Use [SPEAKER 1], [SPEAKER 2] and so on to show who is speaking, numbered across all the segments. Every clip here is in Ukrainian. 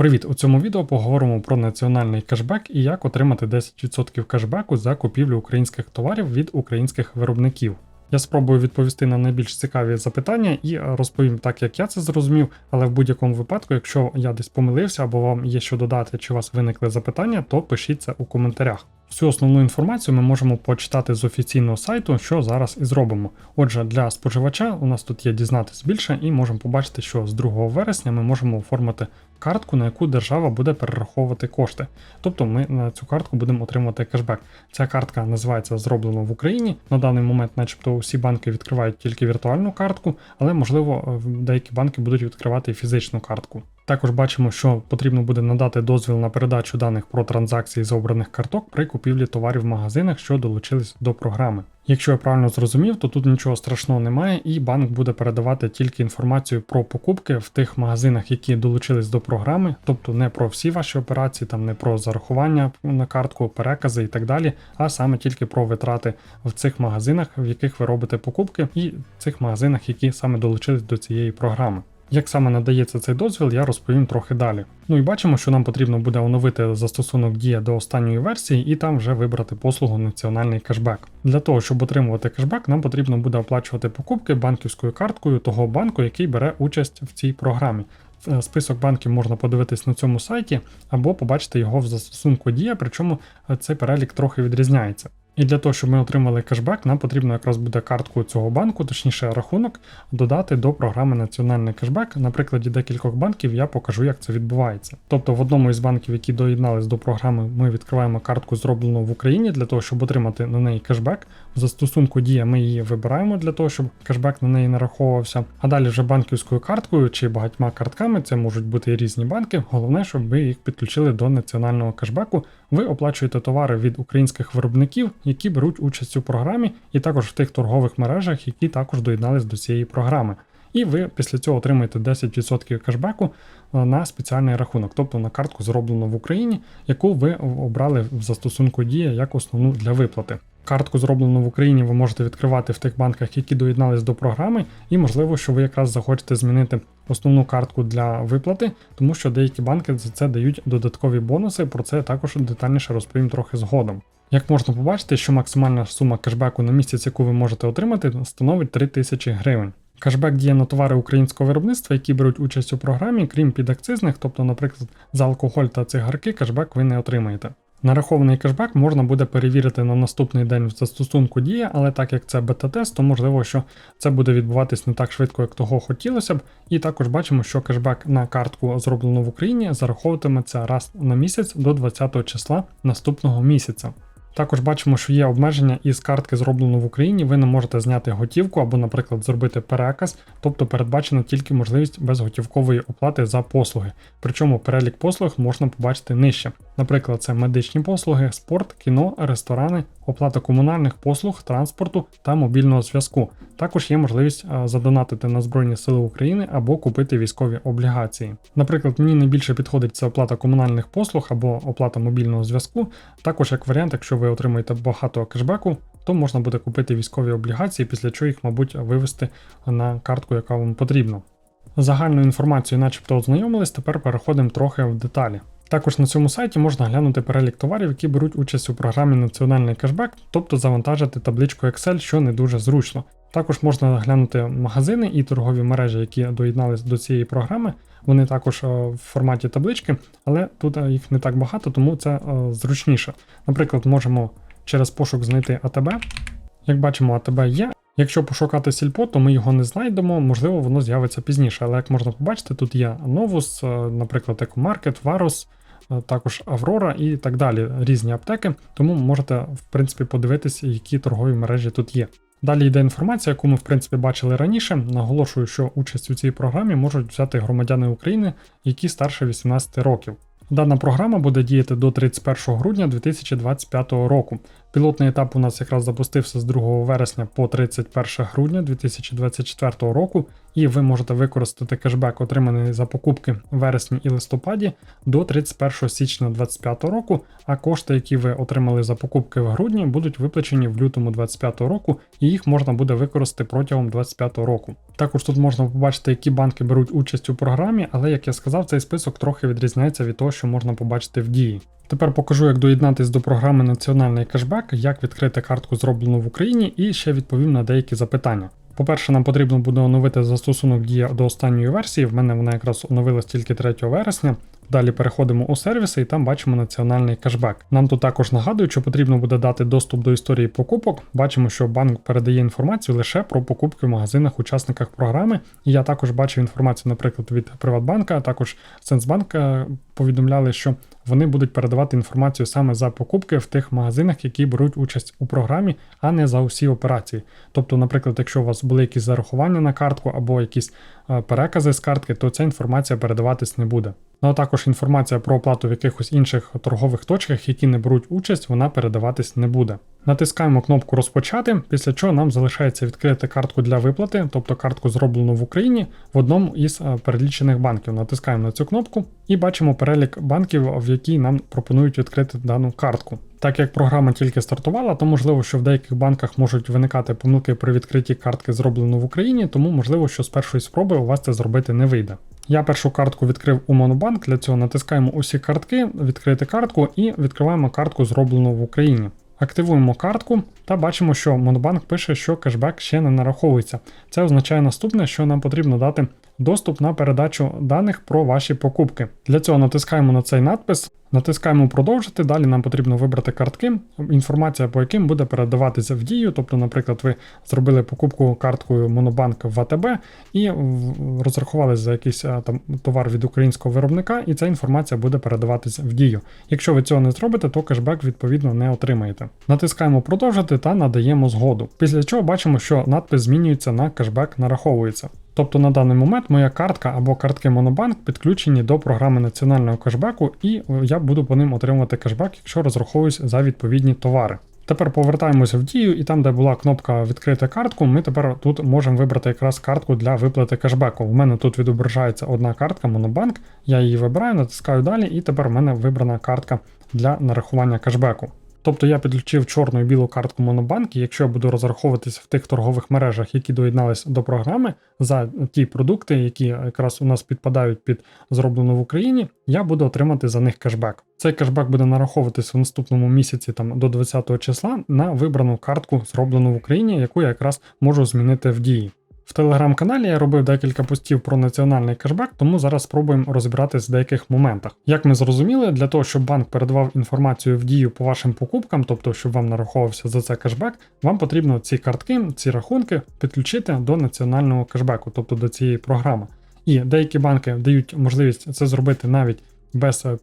[SPEAKER 1] Привіт! У цьому відео поговоримо про національний кешбек і як отримати 10% кешбеку за купівлю українських товарів від українських виробників. Я спробую відповісти на найбільш цікаві запитання і розповім так, як я це зрозумів, але в будь-якому випадку, якщо я десь помилився або вам є що додати, чи у вас виникли запитання, то пишіть це у коментарях. Всю основну інформацію ми можемо почитати з офіційного сайту, що зараз і зробимо. Отже, для споживача у нас тут є дізнатись більше, і можемо побачити, що з 2 вересня ми можемо оформити картку, на яку держава буде перераховувати кошти. Тобто ми на цю картку будемо отримувати кешбек. Ця картка називається Зроблено в Україні. На даний момент, начебто, усі банки відкривають тільки віртуальну картку, але можливо деякі банки будуть відкривати фізичну картку. Також бачимо, що потрібно буде надати дозвіл на передачу даних про транзакції з обраних карток при купівлі товарів в магазинах, що долучились до програми. Якщо я правильно зрозумів, то тут нічого страшного немає, і банк буде передавати тільки інформацію про покупки в тих магазинах, які долучились до програми, тобто не про всі ваші операції, там не про зарахування на картку, перекази і так далі, а саме тільки про витрати в цих магазинах, в яких ви робите покупки, і цих магазинах, які саме долучились до цієї програми. Як саме надається цей дозвіл, я розповім трохи далі. Ну і бачимо, що нам потрібно буде оновити застосунок Дія до останньої версії і там вже вибрати послугу Національний кешбек. Для того, щоб отримувати кешбек, нам потрібно буде оплачувати покупки банківською карткою того банку, який бере участь в цій програмі. Е, список банків можна подивитись на цьому сайті або побачити його в застосунку Дія, причому е, цей перелік трохи відрізняється. І для того, щоб ми отримали кешбек, нам потрібно якраз буде картку цього банку, точніше рахунок, додати до програми Національний кешбек. На прикладі декількох банків я покажу, як це відбувається. Тобто в одному із банків, які доєднались до програми, ми відкриваємо картку, зроблену в Україні, для того, щоб отримати на неї кешбек. Застосунку Дія ми її вибираємо для того, щоб кешбек на неї нараховувався. А далі вже банківською карткою чи багатьма картками, це можуть бути різні банки. Головне, щоб ви їх підключили до національного кешбеку. Ви оплачуєте товари від українських виробників які беруть участь у програмі, і також в тих торгових мережах, які також доєднались до цієї програми. І ви після цього отримаєте 10% кешбеку е, на спеціальний рахунок, тобто на картку зроблено в Україні, яку ви обрали в застосунку Дія як основну для виплати. Картку зроблену в Україні ви можете відкривати в тих банках, які доєднались до програми, і можливо, що ви якраз захочете змінити основну картку для виплати, тому що деякі банки за це дають додаткові бонуси. Про це також детальніше розповім трохи згодом. Як можна побачити, що максимальна сума кешбеку на місяць, яку ви можете отримати, становить 3000 гривень. Кешбек діє на товари українського виробництва, які беруть участь у програмі, крім підакцизних, тобто, наприклад, за алкоголь та цигарки, кешбек ви не отримаєте. Нарахований кешбек можна буде перевірити на наступний день в застосунку Дія, але так як це бета-тест, то можливо, що це буде відбуватись не так швидко, як того хотілося б. І також бачимо, що кешбек на картку, зроблену в Україні, зараховуватиметься раз на місяць до 20 числа наступного місяця. Також бачимо, що є обмеження із картки зроблено в Україні, ви не можете зняти готівку або, наприклад, зробити переказ, тобто передбачена тільки можливість безготівкової оплати за послуги. Причому перелік послуг можна побачити нижче. Наприклад, це медичні послуги, спорт, кіно, ресторани, оплата комунальних послуг, транспорту та мобільного зв'язку. Також є можливість задонатити на Збройні Сили України або купити військові облігації. Наприклад, мені найбільше підходить це оплата комунальних послуг або оплата мобільного зв'язку. Також як варіант, якщо ви отримаєте багато кешбеку, то можна буде купити військові облігації, після чого їх, мабуть, вивести на картку, яка вам потрібна. Загальною інформацією, начебто, ознайомились, тепер переходимо трохи в деталі. Також на цьому сайті можна глянути перелік товарів, які беруть участь у програмі Національний кешбек, тобто завантажити табличку Excel, що не дуже зручно. Також можна глянути магазини і торгові мережі, які доєдналися до цієї програми. Вони також е, в форматі таблички, але тут е, їх не так багато, тому це е, зручніше. Наприклад, можемо через пошук знайти АТБ. Як бачимо, АТБ є. Якщо пошукати сільпо, то ми його не знайдемо, можливо, воно з'явиться пізніше. Але як можна побачити, тут є Novus, наприклад, Екомаркет, Varus, також Аврора і так далі, різні аптеки, тому можете, в принципі, подивитися, які торгові мережі тут є. Далі йде інформація, яку ми в принципі бачили раніше. Наголошую, що участь у цій програмі можуть взяти громадяни України, які старше 18 років. Дана програма буде діяти до 31 грудня 2025 року. Пілотний етап у нас якраз запустився з 2 вересня по 31 грудня 2024 року, і ви можете використати кешбек, отриманий за покупки в вересні і листопаді до 31 січня 2025 року. А кошти, які ви отримали за покупки в грудні, будуть виплачені в лютому 2025 року, і їх можна буде використати протягом 2025 року. Також тут можна побачити, які банки беруть участь у програмі, але як я сказав, цей список трохи відрізняється від того, що можна побачити в дії. Тепер покажу, як доєднатись до програми Національний кешбек, як відкрити картку зроблену в Україні, і ще відповім на деякі запитання. По-перше, нам потрібно буде оновити застосунок Дія до останньої версії. В мене вона якраз оновилась тільки 3 вересня. Далі переходимо у сервіси і там бачимо національний кешбек. Нам тут також нагадують, що потрібно буде дати доступ до історії покупок. Бачимо, що банк передає інформацію лише про покупки в магазинах, учасниках програми. І я також бачив інформацію, наприклад, від Приватбанка, а також Сенсбанк е, повідомляли, що вони будуть передавати інформацію саме за покупки в тих магазинах, які беруть участь у програмі, а не за усі операції. Тобто, наприклад, якщо у вас були якісь зарахування на картку або якісь е, перекази з картки, то ця інформація передаватись не буде. Ну а також інформація про оплату в якихось інших торгових точках, які не беруть участь, вона передаватись не буде. Натискаємо кнопку Розпочати, після чого нам залишається відкрити картку для виплати, тобто картку зроблену в Україні в одному із е, перелічених банків. Натискаємо на цю кнопку і бачимо перелік банків, в якій нам пропонують відкрити дану картку. Так як програма тільки стартувала, то можливо, що в деяких банках можуть виникати помилки при відкритті картки зроблено в Україні, тому можливо, що з першої спроби у вас це зробити не вийде. Я першу картку відкрив у Монобанк, для цього натискаємо усі картки, відкрити картку і відкриваємо картку зроблену в Україні. Активуємо картку та бачимо, що Монобанк пише, що кешбек ще не нараховується. Це означає наступне, що нам потрібно дати доступ на передачу даних про ваші покупки. Для цього натискаємо на цей надпис, натискаємо продовжити. Далі нам потрібно вибрати картки, інформація по яким буде передаватися в дію. Тобто, наприклад, ви зробили покупку карткою Монобанк в АТБ і розрахувалися за якийсь там товар від українського виробника, і ця інформація буде передаватися в дію. Якщо ви цього не зробите, то кешбек відповідно не отримаєте. Натискаємо продовжити та надаємо згоду. Після чого бачимо, що надпис змінюється на кешбек нараховується. Тобто на даний момент моя картка або картки Монобанк підключені до програми національного кешбеку, і я буду по ним отримувати кешбек, якщо розраховуюсь за відповідні товари. Тепер повертаємося в дію, і там, де була кнопка Відкрити картку, ми тепер тут можемо вибрати якраз картку для виплати кешбеку. У мене тут відображається одна картка Монобанк, я її вибираю, натискаю далі, і тепер у мене вибрана картка для нарахування кешбеку. Тобто я підключив чорну і білу картку Монобанк, і якщо я буду розраховуватися в тих торгових мережах, які доєднались до програми, за ті продукти, які якраз у нас підпадають під зроблено в Україні, я буду отримати за них кешбек. Цей кешбек буде нараховуватися в наступному місяці там до 20 числа на вибрану картку, зроблену в Україні, яку я якраз можу змінити в дії. В телеграм-каналі я робив декілька постів про національний кешбек, тому зараз спробуємо розібратись в деяких моментах. Як ми зрозуміли, для того, щоб банк передавав інформацію в дію по вашим покупкам, тобто щоб вам нараховувався за це кешбек, вам потрібно ці картки, ці рахунки підключити до національного кешбеку, тобто до цієї програми. І деякі банки дають можливість це зробити навіть без е,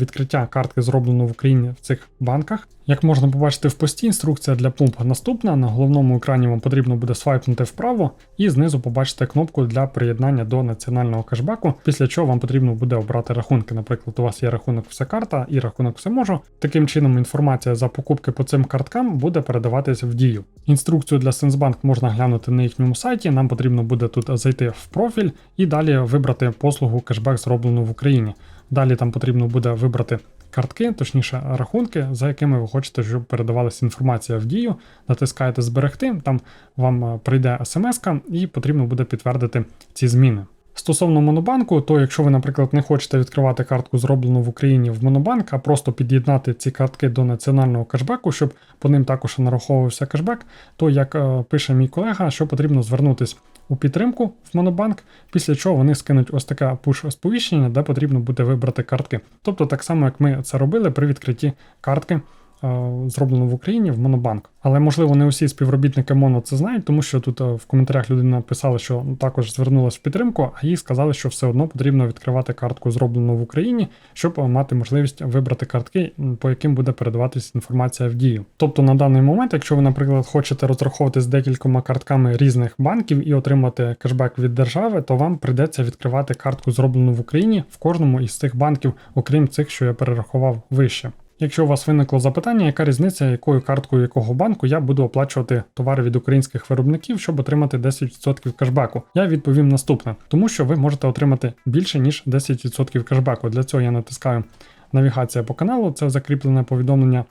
[SPEAKER 1] відкриття картки зроблено в Україні в цих банках. Як можна побачити в пості, інструкція для пумп наступна. На головному екрані вам потрібно буде свайпнути вправо і знизу побачите кнопку для приєднання до національного кешбеку, після чого вам потрібно буде обрати рахунки. Наприклад, у вас є рахунок все карта і рахунок все можу. Таким чином, інформація за покупки по цим карткам буде передаватися в дію. Інструкцію для Сенсбанк можна глянути на їхньому сайті. Нам потрібно буде тут зайти в профіль і далі вибрати послугу кешбек зроблено в Україні. Далі там потрібно буде вибрати картки, точніше рахунки, за якими ви хочете, щоб передавалася інформація в дію. Натискаєте Зберегти, там вам е, прийде смс і потрібно буде підтвердити ці зміни. Стосовно Монобанку, то якщо ви, наприклад, не хочете відкривати картку, зроблену в Україні в Монобанк, а просто під'єднати ці картки до національного кешбеку, щоб по ним також нараховувався кешбек, то як е, пише мій колега, що потрібно звернутися у підтримку в Монобанк, після чого вони скинуть ось таке пуш-сповіщення, де потрібно буде вибрати картки. Тобто так само, як ми це робили при відкритті картки. Е, зроблено в Україні в Монобанк. Але можливо не усі співробітники Моно це знають, тому що тут е, в коментарях людина писала, що також звернулася в підтримку, а їй сказали, що все одно потрібно відкривати картку зроблену в Україні, щоб мати можливість вибрати картки, по яким буде передаватися інформація в дію. Тобто на даний момент, якщо ви, наприклад, хочете розраховувати з декількома картками різних банків і отримати кешбек від держави, то вам прийдеться відкривати картку зроблену в Україні в кожному із цих банків, окрім цих, що я перерахував вище. Якщо у вас виникло запитання, яка різниця, якою карткою якого банку я буду оплачувати товари від українських виробників, щоб отримати 10% кешбеку, я відповім наступне, тому що ви можете отримати більше ніж 10% кешбеку. Для цього я натискаю навігація по каналу, це закріплене повідомлення.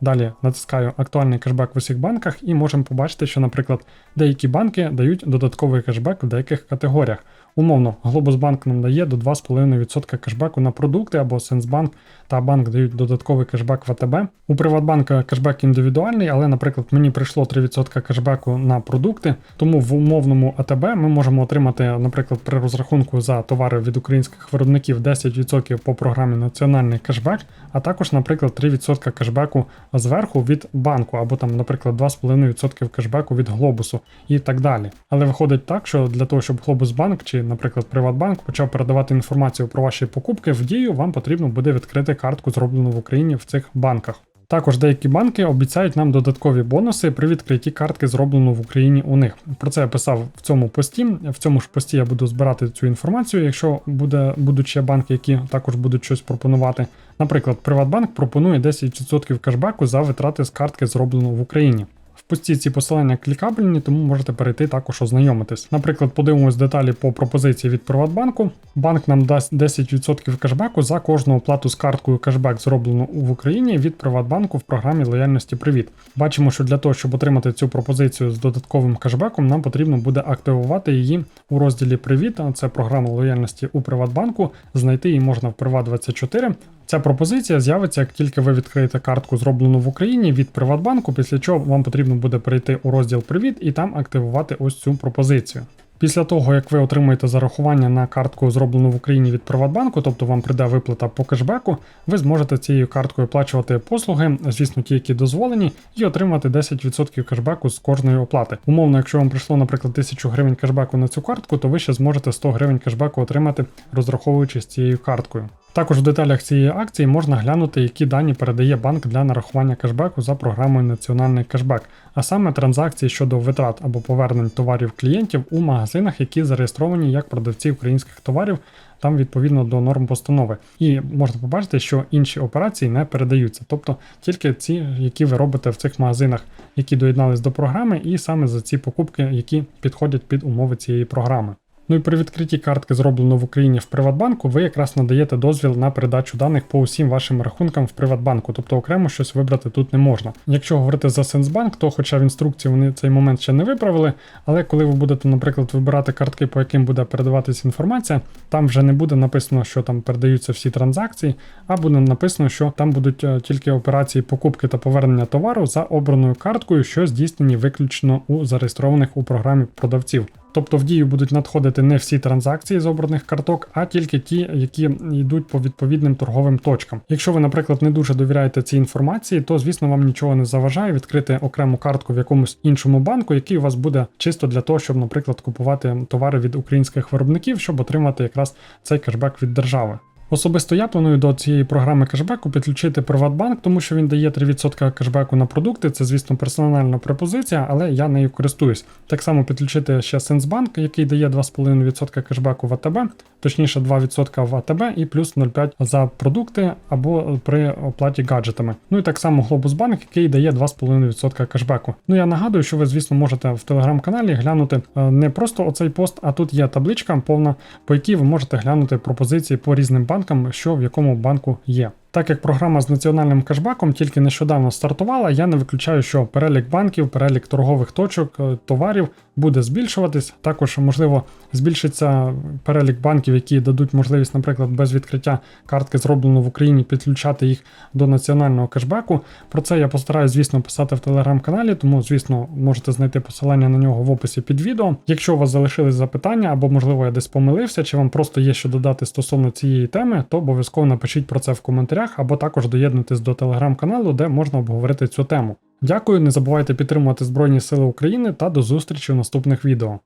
[SPEAKER 1] Далі натискаю актуальний кешбек в усіх банках і можемо побачити, що, наприклад, деякі банки дають додатковий кешбек в деяких категоріях. Умовно, Глобусбанк нам дає до 2,5% кешбеку на продукти або Сенсбанк та банк дають додатковий кешбек в АТБ. У Приватбанка кешбек індивідуальний, але, наприклад, мені прийшло 3% кешбеку на продукти, тому в умовному АТБ ми можемо отримати, наприклад, при розрахунку за товари від українських виробників 10% по програмі Національний кешбек, а також, наприклад, 3% кешбеку зверху від банку, або там, наприклад, 2,5% кешбеку від Глобусу і так далі. Але виходить так, що для того, щоб Глобусбанк чи, наприклад, Приватбанк почав передавати інформацію про ваші покупки в дію, вам потрібно буде відкрити картку, зроблену в Україні в цих банках. Також деякі банки обіцяють нам додаткові бонуси при відкритті картки, зроблено в Україні у них. Про це я писав в цьому пості. В цьому ж пості я буду збирати цю інформацію, якщо буде, будуть ще банки, які також будуть щось пропонувати. Наприклад, Приватбанк пропонує 10% кешбеку за витрати з картки, зроблено в Україні. В пості ці посилання клікабельні, тому можете перейти також ознайомитись. Наприклад, подивимось деталі по пропозиції від Приватбанку. Банк нам дасть 10% кешбеку за кожну оплату з карткою кешбек, зроблену в Україні від Приватбанку в програмі лояльності Привіт. Бачимо, що для того, щоб отримати цю пропозицію з додатковим кешбеком, нам потрібно буде активувати її у розділі Привіт. Це програма лояльності у Приватбанку. Знайти її можна в Приват24. Ця пропозиція з'явиться, як тільки ви відкриєте картку, зроблену в Україні від Приватбанку, після чого вам потрібно буде перейти у розділ Привіт і там активувати ось цю пропозицію. Після того, як ви отримаєте зарахування на картку, зроблену в Україні від Приватбанку, тобто вам прийде виплата по кешбеку, ви зможете цією карткою оплачувати послуги, звісно, ті, які дозволені, і отримати 10% кешбеку з кожної оплати. Умовно, якщо вам прийшло, наприклад, 1000 гривень кешбеку на цю картку, то ви ще зможете 100 гривень кешбеку отримати, розраховуючись цією карткою. Також в деталях цієї акції можна глянути, які дані передає банк для нарахування кешбеку за програмою Національний кешбек, а саме транзакції щодо витрат або повернень товарів клієнтів у магазинах, які зареєстровані як продавці українських товарів, там відповідно до норм постанови. І можна побачити, що інші операції не передаються, тобто тільки ці, які ви робите в цих магазинах, які доєднались до програми, і саме за ці покупки, які підходять під умови цієї програми. Ну і при відкритті картки, зроблено в Україні в Приватбанку, ви якраз надаєте дозвіл на передачу даних по усім вашим рахункам в Приватбанку, тобто окремо щось вибрати тут не можна. Якщо говорити за Сенсбанк, то хоча в інструкції вони цей момент ще не виправили, але коли ви будете, наприклад, вибирати картки, по яким буде передаватися інформація, там вже не буде написано, що там передаються всі транзакції, а буде написано, що там будуть е, тільки операції покупки та повернення товару за обраною карткою, що здійснені виключно у зареєстрованих у програмі продавців. Тобто в дію будуть надходити не всі транзакції з обраних карток, а тільки ті, які йдуть по відповідним торговим точкам. Якщо ви, наприклад, не дуже довіряєте цій інформації, то звісно вам нічого не заважає відкрити окрему картку в якомусь іншому банку, який у вас буде чисто для того, щоб, наприклад, купувати товари від українських виробників, щоб отримати якраз цей кешбек від держави. Особисто я планую до цієї програми кешбеку підключити Приватбанк, тому що він дає 3% кешбеку на продукти. Це, звісно, персональна пропозиція, але я нею користуюсь. Так само підключити ще Сенсбанк, який дає 2,5% кешбеку в АТБ, точніше 2% в АТБ і плюс 0,5 за продукти або при оплаті гаджетами. Ну і так само Глобусбанк, який дає 2,5% кешбеку. Ну я нагадую, що ви, звісно, можете в телеграм-каналі глянути е, не просто оцей пост, а тут є табличка повна, по якій ви можете глянути пропозиції по різним банкам банкам, що в якому банку є. Так як програма з національним кешбеком тільки нещодавно стартувала, я не виключаю, що перелік банків, перелік торгових точок, е, товарів буде збільшуватись. Також, можливо, збільшиться перелік банків, які дадуть можливість, наприклад, без відкриття картки, зроблено в Україні, підключати їх до національного кешбеку. Про це я постараюсь, звісно, писати в телеграм-каналі, тому, звісно, можете знайти посилання на нього в описі під відео. Якщо у вас залишились запитання, або, можливо, я десь помилився, чи вам просто є що додати стосовно цієї теми, то обов'язково напишіть про це в коментарях, або також доєднуйтесь до телеграм-каналу, де можна обговорити цю тему. Дякую, не забувайте підтримувати Збройні Сили України та до зустрічі в наступних відео.